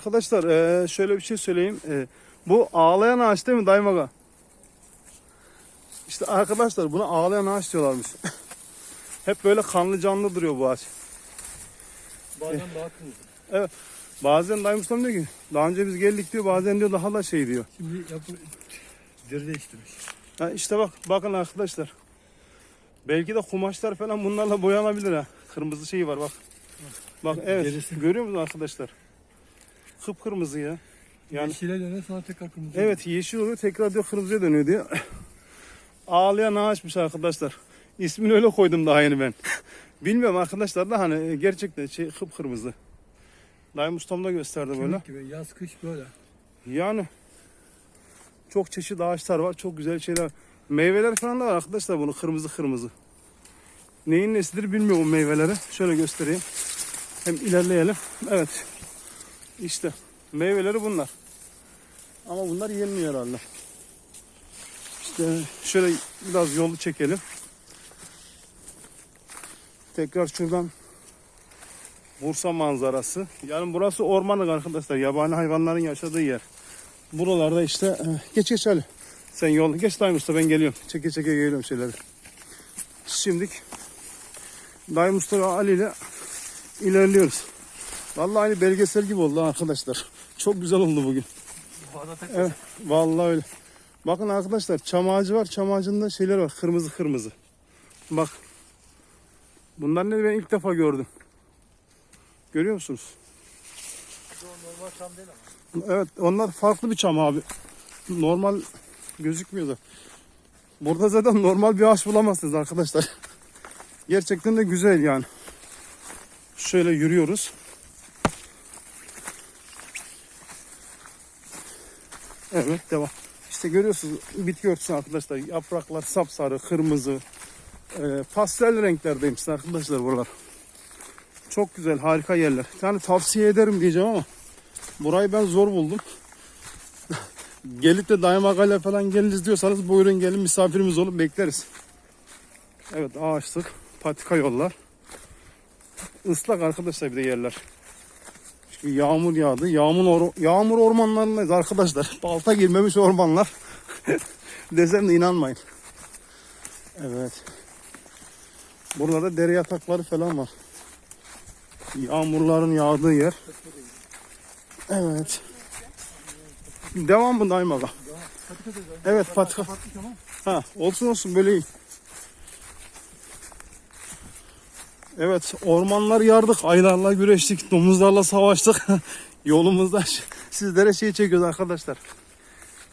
Arkadaşlar eee, şöyle bir şey söyleyeyim. Eee, bu ağlayan ağaç değil mi Dayım Aga? İşte arkadaşlar buna ağlayan ağaç diyorlarmış. Hep böyle kanlı canlı duruyor bu ağaç. Bazen daha kırmızı. Bazen Dayım Ustam diyor ki daha önce biz geldik diyor bazen diyor daha da şey diyor. Şimdi yapı deri değiştirmiş. Ha işte bak bakın arkadaşlar. Belki de kumaşlar falan bunlarla boyanabilir ha. Kırmızı şeyi var bak. Bak evet Gerisi. görüyor musun arkadaşlar? Kıpkırmızı ya. Yani Yeşile döner sonra tekrar kırmızı. Evet yeşil oluyor tekrar diyor kırmızıya dönüyor diyor. Ağlayan ağaçmış arkadaşlar. İsmini öyle koydum daha yeni ben. Bilmiyorum arkadaşlar da hani gerçekten şey kıpkırmızı. Dayım ustam da gösterdi böyle. Kemik gibi yaz kış böyle. Yani çok çeşit ağaçlar var. Çok güzel şeyler. Meyveler falan da var arkadaşlar bunu kırmızı kırmızı. Neyin nesidir bilmiyorum meyveleri. Şöyle göstereyim. Hem ilerleyelim. Evet. İşte meyveleri bunlar. Ama bunlar yenmiyor herhalde. İşte şöyle biraz yolu çekelim. Tekrar şuradan Bursa manzarası. Yani burası ormanlık arkadaşlar. Yabani hayvanların yaşadığı yer. Buralarda işte e, geç geç Ali. Sen yol geç Dayım Usta ben geliyorum. Çeke çeke geliyorum şeyleri. Şimdilik Dayım Usta Ali ile ilerliyoruz. Vallahi aynı belgesel gibi oldu arkadaşlar. Çok güzel oldu bugün. Evet, vallahi öyle. Bakın arkadaşlar çam ağacı var. Çam ağacında şeyler var. Kırmızı kırmızı. Bak. Bunlar ne ben ilk defa gördüm. Görüyor musunuz? normal tam değil ama. Evet onlar farklı bir çam abi. Normal gözükmüyor da. Burada zaten normal bir ağaç bulamazsınız arkadaşlar. Gerçekten de güzel yani. Şöyle yürüyoruz. Evet devam. İşte görüyorsunuz bitki örtüsü arkadaşlar. Yapraklar sapsarı, kırmızı. E, pastel renklerdeymiş arkadaşlar buralar. Çok güzel, harika yerler. Yani tavsiye ederim diyeceğim ama burayı ben zor buldum. Gelip de dayamakayla falan geliriz diyorsanız buyurun gelin misafirimiz olun bekleriz. Evet ağaçlık, patika yollar. Islak arkadaşlar bir de yerler. Çünkü yağmur yağdı. Yağmur, or yağmur ormanlarındayız arkadaşlar. Balta girmemiş ormanlar. Desem de inanmayın. Evet. Burada dere yatakları falan var. Yağmurların yağdığı yer. Evet. Devam mı Naim Aga? Patika da Evet patika. Ha, olsun olsun böyle iyi. Evet ormanlar yardık, aylarla güreştik, domuzlarla savaştık. Yolumuzda sizlere şey çekiyoruz arkadaşlar.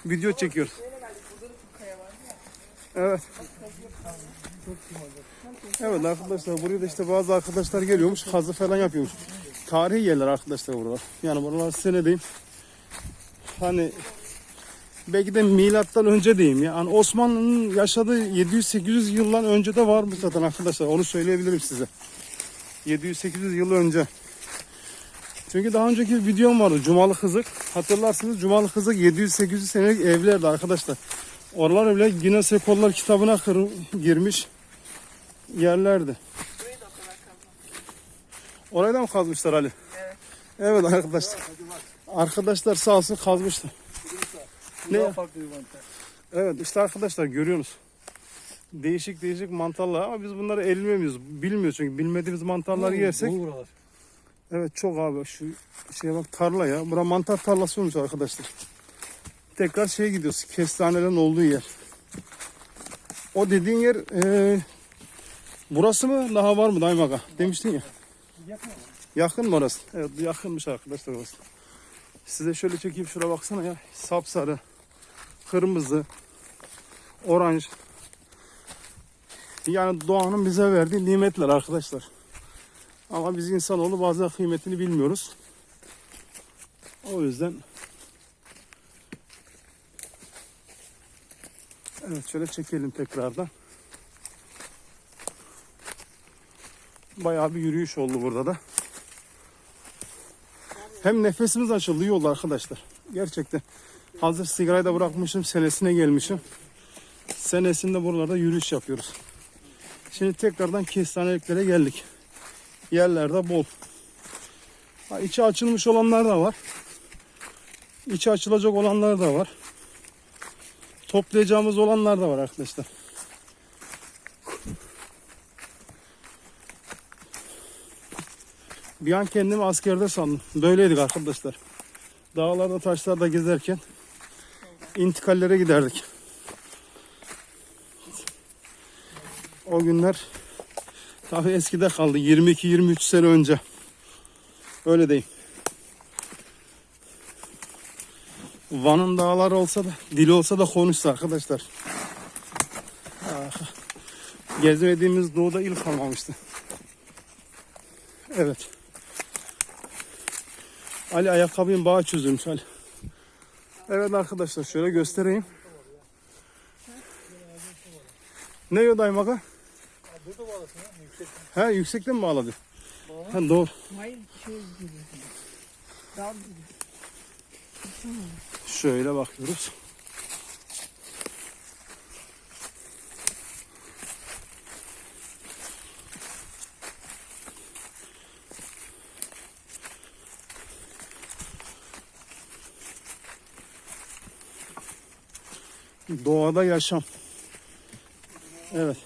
Video çekiyoruz. Evet. Evet arkadaşlar buraya da işte bazı arkadaşlar geliyormuş, kazı falan yapıyormuş. Tarihi yerler arkadaşlar buralar. Yani buralar senedeyim. Hani belki de milattan önce diyeyim ya. Yani Osmanlı'nın yaşadığı 700-800 yıldan önce de var mı zaten arkadaşlar onu söyleyebilirim size. 700-800 yıl önce. Çünkü daha önceki videom vardı Cumalı Kızık. Hatırlarsınız Cumalı Kızık 700-800 senelik evlerdi arkadaşlar. Oralar bile Guinness Rekorlar kitabına girmiş yerlerdi. Orayı da mı kazmışlar Ali? Evet. Evet arkadaşlar. Arkadaşlar sağ olsun kazmışlar. Ne? daha farklı bir mantar. Evet işte arkadaşlar görüyorsunuz. Değişik değişik mantarlar ama biz bunları elmiyoruz. Bilmiyoruz çünkü bilmediğimiz mantarları yersek. Bol buralar. Evet çok abi şu şeye bak tarla ya. Bura mantar tarlası olmuş arkadaşlar. Tekrar şeye gidiyoruz. Kestanelerin olduğu yer. O dediğin yer eee, burası mı daha var mı Daim Aga? Demiştin ya. Yakın mı orası? Evet yakınmış arkadaşlar orası. Size şöyle çekeyim şuna baksana ya. Sapsarı, kırmızı, oranj. Yani doğanın bize verdiği nimetler arkadaşlar. Ama biz insanoğlu bazen kıymetini bilmiyoruz. O yüzden Evet şöyle çekelim tekrardan. Bayağı bir yürüyüş oldu burada da. Hem nefesimiz açıldı oldu arkadaşlar. Gerçekten. Hazır sigarayı da bırakmışım. Senesine gelmişim. Senesinde buralarda yürüyüş yapıyoruz. Şimdi tekrardan kestaneliklere geldik. Yerlerde bol. Ha, açılmış olanlar da var. İçi açılacak olanlar da var. Toplayacağımız olanlar da var arkadaşlar. Bir an kendimi askerde sandım. Böyleydik arkadaşlar. Dağlarda taşlarda gezerken intikallere giderdik. O günler tabii eskide kaldı. 22-23 sene önce. Öyle diyeyim. Van'ın dağları olsa da, dili olsa da konuşsa arkadaşlar. Ah, Gezmediğimiz doğuda il kalmamıştı. Evet. Ali ayakkabının bağı çözülmüş Ali. Evet arkadaşlar şöyle göstereyim. Ne yodayım aga? Burada bağlasın ya. Yüksek. He yüksekten mi bağladı? Ha, doğru. Hayır şey gibi. Dal gibi. Şöyle bakıyoruz. Doğada yaşam. Evet.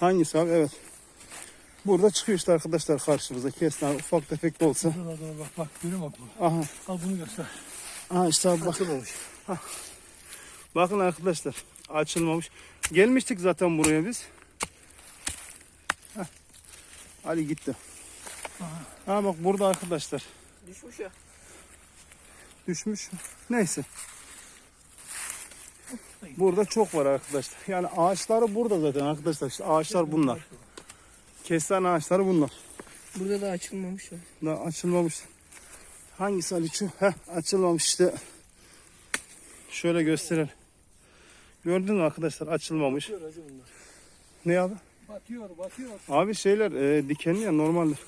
Hangisi abi? Evet. Burada çıkıyor işte arkadaşlar karşımıza. Kestane ufak tefek de olsa. Dur dur bak bak. Görüyor musun? Aha. Al bunu göster. Aha işte abi bak. Açılmamış. Bakın arkadaşlar açılmamış. Gelmiştik zaten buraya biz. Heh. Ali gitti. Ha bak burada arkadaşlar Düşmüş ya. düşmüş. Neyse. Burada çok var arkadaşlar. Yani ağaçları burada zaten arkadaşlar. İşte ağaçlar bunlar. Kestane ağaçları bunlar. Burada da açılmamış ya. Daha açılmamış. Hangisi Ali? Heh, açılmamış işte. Şöyle gösterelim. Gördün mü arkadaşlar açılmamış. Ne abi? Batıyor batıyor. Abi şeyler e, dikenli ya normaldir.